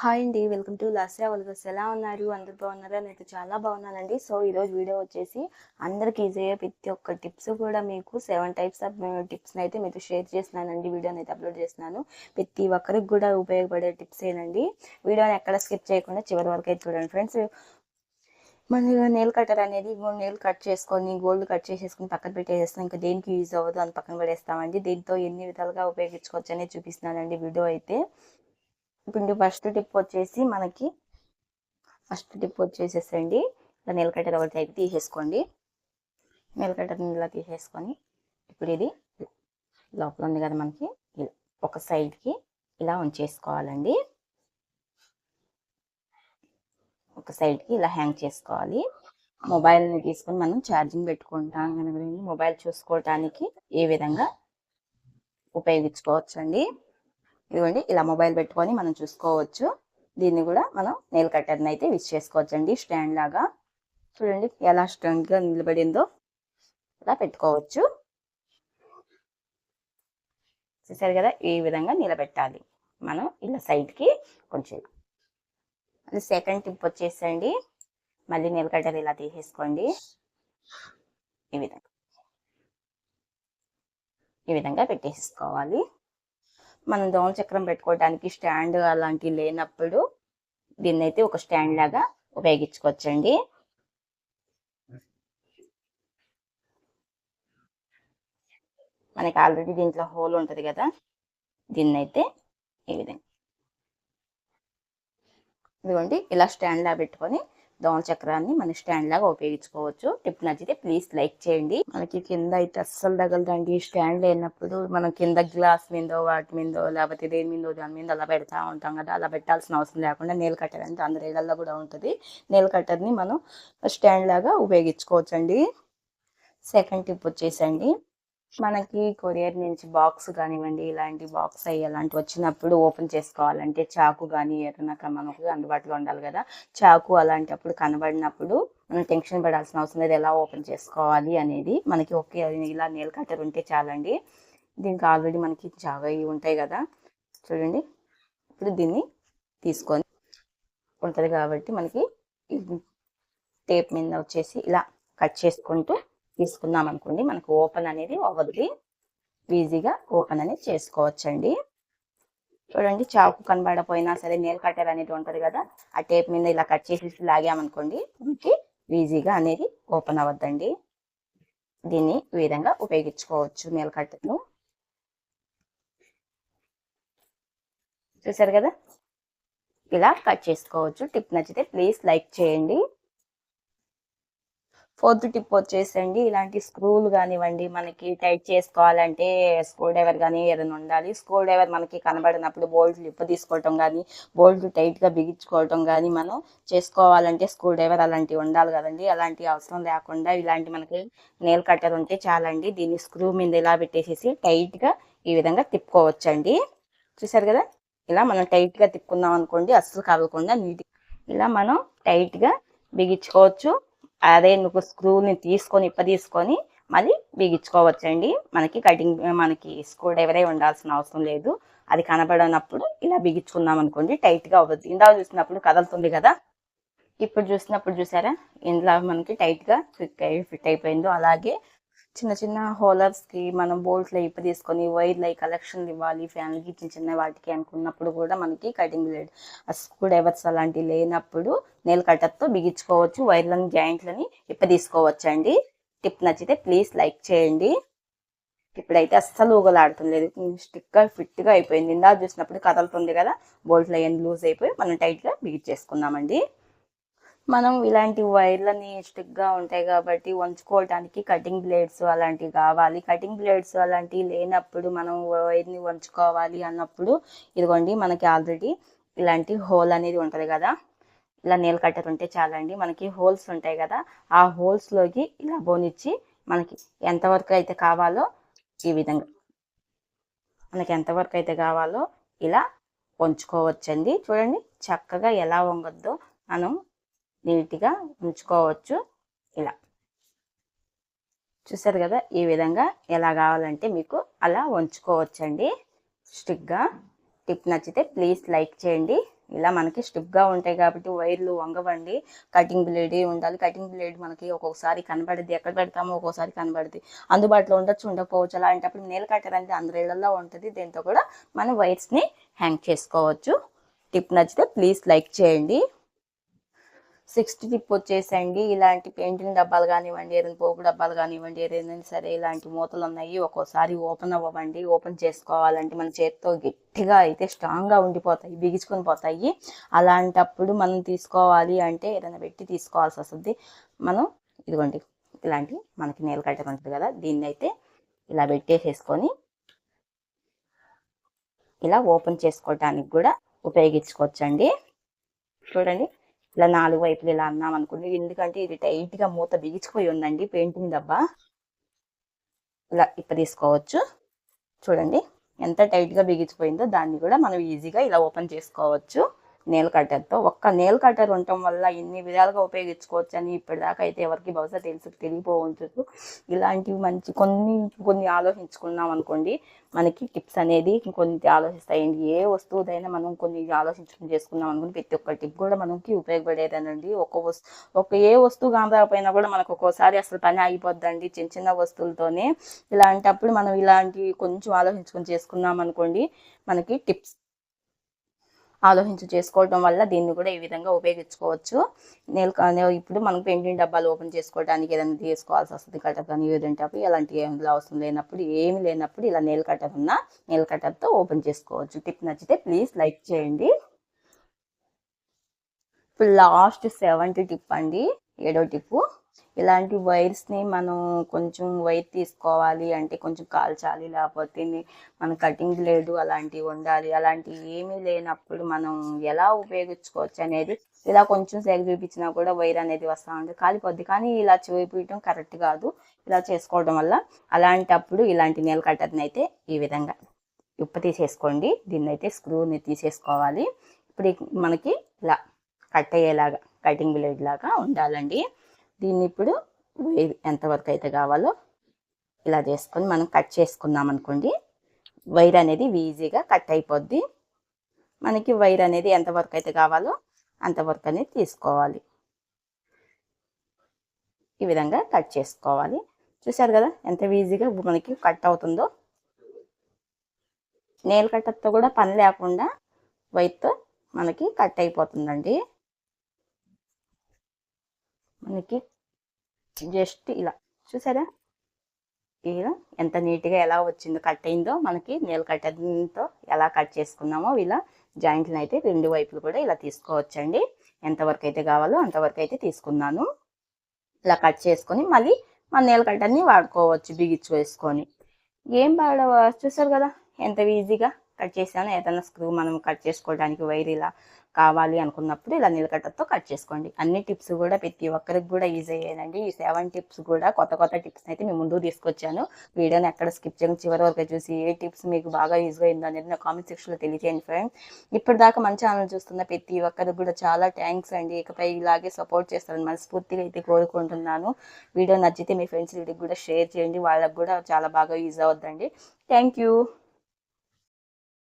Hi అండి. Welcome to Lasya వల్గస్ ఎలా ఉన్నారు? అందరు బాగున్నారా? నేనైతే చాలా బాగున్నానండి. సో ఈరోజు వీడియో వచ్చేసి అందరికి ఈజీగా ప్రతి ఒక్క టిప్స్ కూడా మీకు సెవెన్ టైప్స్ ఆఫ్ టిప్స్ని అయితే మీతో షేర్ చేస్తున్నానండి. వీడియోని అయితే అప్లోడ్ చేస్తున్నాను. ప్రతి ఒక్కరికి కూడా ఉపయోగపడే టిప్స్ ఏనండి. వీడియోని ఎక్కడ స్కిప్ చేయకుండా చివరి వరకు అయితే చూడండి ఫ్రెండ్స్. మన నెయిల్ కట్టర్ అనేది నెయిల్ కట్ చేసుకొని గోల్డ్ కట్ చేసేసుకొని పక్కన పెట్టేసేస్తాం. ఇంకా దేనికి యూజ్ అవ్వదు అని పక్కన పడేస్తామండి. దీంతో ఎన్ని విధాలుగా ఉపయోగించుకోవచ్చు అనేది చూపిస్తున్నానండి వీడియో అయితే. ఇప్పుడు ఫస్ట్ టిప్ వచ్చేసి మనకి ఫస్ట్ టిప్ వచ్చేసేసండి ఇలా నెల కట్టర్ ఒకటి అయితే తీసేసుకోండి. నెల ఇలా తీసేసుకొని ఇప్పుడు ఇది లోపల ఉంది కదా మనకి. ఒక సైడ్కి ఇలా ఉంచేసుకోవాలండి. ఒక సైడ్కి ఇలా హ్యాంగ్ చేసుకోవాలి. మొబైల్ని తీసుకొని మనం ఛార్జింగ్ పెట్టుకుంటాం కనుక మొబైల్ చూసుకోవటానికి ఏ విధంగా ఉపయోగించుకోవచ్చండి? ఇదిగోండి ఇలా మొబైల్ పెట్టుకొని మనం చూసుకోవచ్చు. దీన్ని కూడా మనం నెయిల్ కట్టర్ని అయితే విచ్ చేసుకోవచ్చు అండి స్టాండ్ లాగా. చూడండి ఎలా స్ట్రాంగ్గా నిలబడిందో ఇలా పెట్టుకోవచ్చు. చూసారు కదా ఈ విధంగా నిలబెట్టాలి. మనం ఇలా సైడ్కి కొంచెం. అది సెకండ్ టిప్ వచ్చేసండి. మళ్ళీ నెయిల్ కట్టర్ ఇలా తీసేసుకోండి. ఈ విధంగా. ఈ విధంగా పెట్టేసుకోవాలి. మనం దోమ చక్రం పెట్టుకోవడానికి స్టాండ్ అలాంటివి లేనప్పుడు దీన్ని అయితే ఒక స్టాండ్ లాగా ఉపయోగించుకోవచ్చండి. మనకి ఆల్రెడీ దీంట్లో హోల్ ఉంటుంది కదా దీన్ని అయితే ఈ విధంగా. ఇదిగోండి ఇలా స్టాండ్ లాగా పెట్టుకొని దోమ చక్రాన్ని మన స్టాండ్ లాగా ఉపయోగించుకోవచ్చు. టిప్ నచ్చితే ప్లీజ్ లైక్ చేయండి. మనకి కింద అయితే అస్సలు తగలదండి. స్టాండ్ లేనప్పుడు మనం కింద గ్లాస్ మీదో వాటి మీదో లేకపోతే దేని మీదో దాని మీద అలా పెడతా ఉంటాం కదా. అలా పెట్టాల్సిన అవసరం లేకుండా నేల కట్టర్ అంటే అందరి ఇళ్ళలో కూడా ఉంటుంది. నేల్ కట్టర్ని మనం స్టాండ్ లాగా ఉపయోగించుకోవచ్చు అండి సెకండ్ టిప్ వచ్చేసండి. మనకి కొరియర్ నుంచి బాక్స్ కానివ్వండి ఇలాంటి బాక్స్ అయ్యి అలాంటి వచ్చినప్పుడు ఓపెన్ చేసుకోవాలంటే చాకు కానీ ఏదైనా మనకు అందుబాటులో ఉండాలి కదా. చాకు అలాంటప్పుడు కనబడినప్పుడు మనం టెన్షన్ పడాల్సిన అవసరం లేదు. ఎలా ఓపెన్ చేసుకోవాలి అనేది మనకి ఓకే. ఇలా నేల్ కట్టర్ ఉంటే చాలండి. దీనికి ఆల్రెడీ మనకి చాగా అవి ఉంటాయి కదా. చూడండి. ఇప్పుడు దీన్ని తీసుకొని ఉంటుంది కాబట్టి మనకి టేప్ మీద వచ్చేసి ఇలా కట్ చేసుకుంటూ తీసుకున్నాం అనుకోండి మనకు ఓపెన్ అనేది అవ్వదు ఈజీగా ఓపెన్ అనేది చేసుకోవచ్చండి. చూడండి చాకు కనబడపోయినా సరే నేల్ కట్టర్ అనేది ఉంటుంది కదా ఆ టేప్ మీద ఇలా కట్ చేసి లాగామనుకోండి మనకి ఈజీగా అనేది ఓపెన్ అవ్వద్దండి. దీన్ని ఈ విధంగా ఉపయోగించుకోవచ్చు నేల్ కట్టర్ను. చూసారు కదా? ఇలా కట్ చేసుకోవచ్చు. టిప్ నచ్చితే ప్లీజ్ లైక్ చేయండి. ఫోర్త్ టిప్ వచ్చేసండి. ఇలాంటి స్క్రూలు కానివ్వండి మనకి టైట్ చేసుకోవాలంటే స్క్రూ డ్రైవర్ కానీ ఏదైనా ఉండాలి. స్క్రూ డ్రైవర్ మనకి కనబడినప్పుడు బోల్ట్ లిప్ తీసుకోవటం కానీ బోల్ట్ టైట్గా బిగించుకోవటం కానీ మనం చేసుకోవాలంటే స్క్రూ డ్రైవర్ అలాంటివి ఉండాలి కదండి. అలాంటి అవసరం లేకుండా ఇలాంటి మనకి నేల్ కట్టర్ ఉంటే చాలండి. దీన్ని స్క్రూ మీద ఇలా పెట్టేసేసి టైట్గా ఈ విధంగా తిప్పుకోవచ్చండి. చూసారు కదా? ఇలా మనం టైట్గా తిప్పుకుందాం అనుకోండి అస్సలు కదలకుండా నీట్ ఇలా మనం టైట్గా బిగించుకోవచ్చు. అదే నువ్వు స్క్రూని తీసుకొని ఇప్ప తీసుకొని మళ్ళీ బిగించుకోవచ్చండి. మనకి కటింగ్ మనకి స్క్రూ డ్రైవరే ఉండాల్సిన అవసరం లేదు. అది కనబడనప్పుడు ఇలా బిగించుకున్నాం అనుకోండి టైట్గా అవ్వద్దు ఇందాక చూసినప్పుడు కదులుతుంది కదా? ఇప్పుడు చూసినప్పుడు చూసారా? ఇందులో మనకి టైట్గా ఫిట్ అయ్యి ఫిట్ అయిపోయిందో అలాగే చిన్న చిన్న హోలర్స్కి మనం బోల్ట్లో ఇప్పి తీసుకొని వైర్లు అయి కలెక్షన్లు ఇవ్వాలి ఫ్యాన్కి చిన్న చిన్న వాటికి అనుకున్నప్పుడు కూడా మనకి కటింగ్ బ్లేడ్. స్క్రూ డ్రైవర్స్ అలాంటివి లేనప్పుడు నేల కట్టర్తో బిగించుకోవచ్చు వైర్లని జాయింట్లని ఇప్ప తీసుకోవచ్చు అండి టిప్ నచ్చితే ప్లీజ్ లైక్ చేయండి. ఇప్పుడైతే అస్సలు ఊగలాడుతుంది. స్టిక్గా ఫిట్గా అయిపోయింది. ఇందా చూసినప్పుడు కదలుతుంది కదా బోల్ట్లో అయ్యి లూజ్ అయిపోయి మనం టైట్గా బిగించేసుకుందామండి. మనం ఇలాంటి వైర్లని స్టిక్గా ఉంటాయి కాబట్టి వంచుకోవడానికి కటింగ్ బ్లేడ్స్ అలాంటివి కావాలి. కటింగ్ బ్లేడ్స్ అలాంటివి లేనప్పుడు మనం వైర్ని వంచుకోవాలి అన్నప్పుడు ఇదిగోండి మనకి ఆల్రెడీ ఇలాంటి హోల్ అనేది ఉంటుంది కదా. ఇలా నేల్ కట్టర్ ఉంటే చాలండి. మనకి హోల్స్ ఉంటాయి కదా. ఆ హోల్స్లోకి ఇలా బోనిచ్చి మనకి ఎంతవరకు అయితే కావాలో ఈ విధంగా మనకి ఎంతవరకు అయితే కావాలో ఇలా వంచుకోవచ్చండి. చూడండి చక్కగా ఎలా వంగొద్దో మనం నీట్గా ఉంచుకోవచ్చు. ఇలా. చూసారు కదా ఈ విధంగా ఎలా కావాలంటే మీకు అలా ఉంచుకోవచ్చండి స్టిక్గా. టిప్ నచ్చితే ప్లీజ్ లైక్ చేయండి. ఇలా మనకి స్టిప్గా ఉంటాయి కాబట్టి వైర్లు వంగవండి. కటింగ్ బ్లేడ్ ఉండాలి కటింగ్ బ్లేడ్ మనకి ఒక్కొక్కసారి కనబడుద్ది ఎక్కడ పెడతామో ఒక్కొక్కసారి కనబడుద్ది అందుబాటులో ఉండొచ్చు ఉండకపోవచ్చు అలాంటప్పుడు నేల కట్టర్ అంటే అందరి ఇళ్ళలో ఉంటుంది. దీంతో కూడా మనం వైర్స్ని హ్యాంగ్ చేసుకోవచ్చు. టిప్ నచ్చితే ప్లీజ్ లైక్ చేయండి. సిక్స్త్ టిప్ వచ్చేసండి. ఇలాంటి పెయింటింగ్ డబ్బాలు కానివ్వండి ఏదైనా పోపు డబ్బాలు కానివ్వండి ఏదైనా సరే ఇలాంటి మూతలు ఉన్నాయి ఒక్కోసారి ఓపెన్ అవ్వండి ఓపెన్ చేసుకోవాలంటే మన చేతితో గట్టిగా అయితే స్ట్రాంగ్గా ఉండిపోతాయి బిగించుకొని పోతాయి. అలాంటప్పుడు మనం తీసుకోవాలి అంటే ఏదైనా పెట్టి తీసుకోవాల్సి వస్తుంది. మనం ఇదిగోండి ఇలాంటి మనకి నేల కట్టడం ఉంటుంది కదా దీన్ని అయితే ఇలా పెట్టేసేసుకొని ఇలా ఓపెన్ చేసుకోవడానికి కూడా ఉపయోగించుకోవచ్చండి. చూడండి ఇలా నాలుగు వైపులు ఇలా అన్నాం అనుకోండి. ఎందుకంటే ఇది టైట్గా మూత బిగించిపోయి ఉందండి పెయింటింగ్ డబ్బా ఇలా ఇప్ప తీసుకోవచ్చు. చూడండి ఎంత టైట్గా బిగించిపోయిందో దాన్ని కూడా మనం ఈజీగా ఇలా ఓపెన్ చేసుకోవచ్చు. నేల్ కట్టర్తో ఒక్క నేల్ కట్టర్ ఉండటం వల్ల ఎన్ని విధాలుగా ఉపయోగించుకోవచ్చు అని ఇప్పటిదాకా అయితే ఎవరికి బహుశా తెలుసు తెలియపోవచ్చు ఇలాంటివి మంచి కొన్ని కొన్ని ఆలోచించుకున్నాం అనుకోండి మనకి టిప్స్ అనేది కొన్ని ఆలోచిస్తాయండి. ఏ వస్తువుదైనా మనం కొన్ని ఆలోచించుకుని చేసుకున్నాం అనుకోండి ప్రతి ఒక్క టిప్ కూడా మనకి ఉపయోగపడేదనండి. ఒక వస్తు ఒక ఏ వస్తువు కాకపోయినా కూడా మనకు ఒక్కోసారి అసలు పని అయిపోద్దండి చిన్న చిన్న వస్తువులతోనే. ఇలాంటప్పుడు మనం ఇలాంటి కొంచెం ఆలోచించుకొని చేసుకున్నాం అనుకోండి మనకి టిప్స్ ఆలోచించి చేసుకోవడం వల్ల దీన్ని కూడా ఈ విధంగా ఉపయోగించుకోవచ్చు. నేను ఇప్పుడు మనం పెయింటింగ్ డబ్బాలు ఓపెన్ చేసుకోవడానికి ఏదైనా తీసుకోవాల్సి వస్తుంది కట్టర్ కానీ ఏదంటే అప్పుడు ఇలాంటి ఏమి అవసరం లేనప్పుడు ఏమి లేనప్పుడు ఇలా నెయిల్ కట్టర్ ఉన్న నెయిల్ కట్టర్తో ఓపెన్ చేసుకోవచ్చు. టిప్ నచ్చితే ప్లీజ్ లైక్ చేయండి. ఇప్పుడు లాస్ట్ సెవెంత్ టిప్ అండి. ఏడో టిప్పు. ఇలాంటి వైర్స్ని మనం కొంచెం వైర్ తీసుకోవాలి అంటే కొంచెం కాల్చాలి లేకపోతే మన కటింగ్ లేదు అలాంటివి ఉండాలి. అలాంటివి ఏమీ లేనప్పుడు మనం ఎలా ఉపయోగించుకోవచ్చు అనేది ఇలా కొంచెం సేగ చూపించినా కూడా వైర్ అనేది వస్తూ ఉంటుంది కాలిపోద్ది కానీ ఇలా చూపించడం కరెక్ట్ కాదు. ఇలా చేసుకోవడం వల్ల అలాంటప్పుడు ఇలాంటి నేల కట్టర్ని అయితే ఈ విధంగా ఉప్ప తీసేసుకోండి. దీన్ని అయితే స్క్రూని తీసేసుకోవాలి. ఇప్పుడు మనకి ఇలా కట్ అయ్యేలాగా కటింగ్ బ్లేడ్ లాగా ఉండాలండి. దీన్ని ఇప్పుడు ఎంతవరకు అయితే కావాలో ఇలా చేసుకొని మనం కట్ చేసుకున్నాం అనుకోండి వైర్ అనేది ఈజీగా కట్ అయిపోద్ది. మనకి వైర్ అనేది ఎంతవరకు అయితే కావాలో అంతవరకు అనేది తీసుకోవాలి. ఈ విధంగా కట్ చేసుకోవాలి. చూసారు కదా ఎంత ఈజీగా మనకి కట్ అవుతుందో? నేల కట్టతో కూడా పని లేకుండా వైర్తో మనకి కట్ అయిపోతుందండి. మనకి జస్ట్ ఇలా చూసారా? ఇలా ఎంత నీట్గా ఎలా వచ్చిందో కట్ అయిందో మనకి నీళ్ళ కట్టడంతో ఎలా కట్ చేసుకున్నామో ఇలా జాయింట్లను అయితే రెండు వైపులు కూడా ఇలా తీసుకోవచ్చండి. ఎంతవరకు అయితే కావాలో అంతవరకు అయితే తీసుకున్నాను. ఇలా కట్ చేసుకొని మళ్ళీ మన నీళ్ళ కట్టని వాడుకోవచ్చు బిగించు వేసుకొని. ఏం వాడ చూసారు కదా ఎంత ఈజీగా. కట్ చేసాను ఏదైనా స్క్రూ మనం కట్ చేసుకోవడానికి వైర్ ఇలా కావాలి అనుకున్నప్పుడు ఇలా నిలకట్టతో కట్ చేసుకోండి. అన్ని టిప్స్ కూడా ప్రతి ఒక్కరికి కూడా ఈజీ అయ్యానండి. ఈ సెవెన్ టిప్స్ కూడా కొత్త కొత్త టిప్స్ అయితే మేము ముందు తీసుకొచ్చాను. వీడియోని ఎక్కడ స్కిప్ చేయడం చివరి వరకు చూసి ఏ టిప్స్ మీకు బాగా యూజ్ అయిందో అనేది నా కామెంట్ సెక్షన్లో తెలియజేయండి ఫ్రెండ్ ఇప్పటిదాకా మన ఛానల్ చూస్తున్న ప్రతి ఒక్కరికి కూడా చాలా థ్యాంక్స్ అండి. ఇకపై ఇలాగే సపోర్ట్ చేస్తారని మనస్ఫూర్తిగా అయితే కోరుకుంటున్నాను. వీడియో నచ్చితే మీ ఫ్రెండ్స్ వీడికి కూడా షేర్ చేయండి. వాళ్ళకి కూడా చాలా బాగా యూజ్ అవుద్దండి. Thank you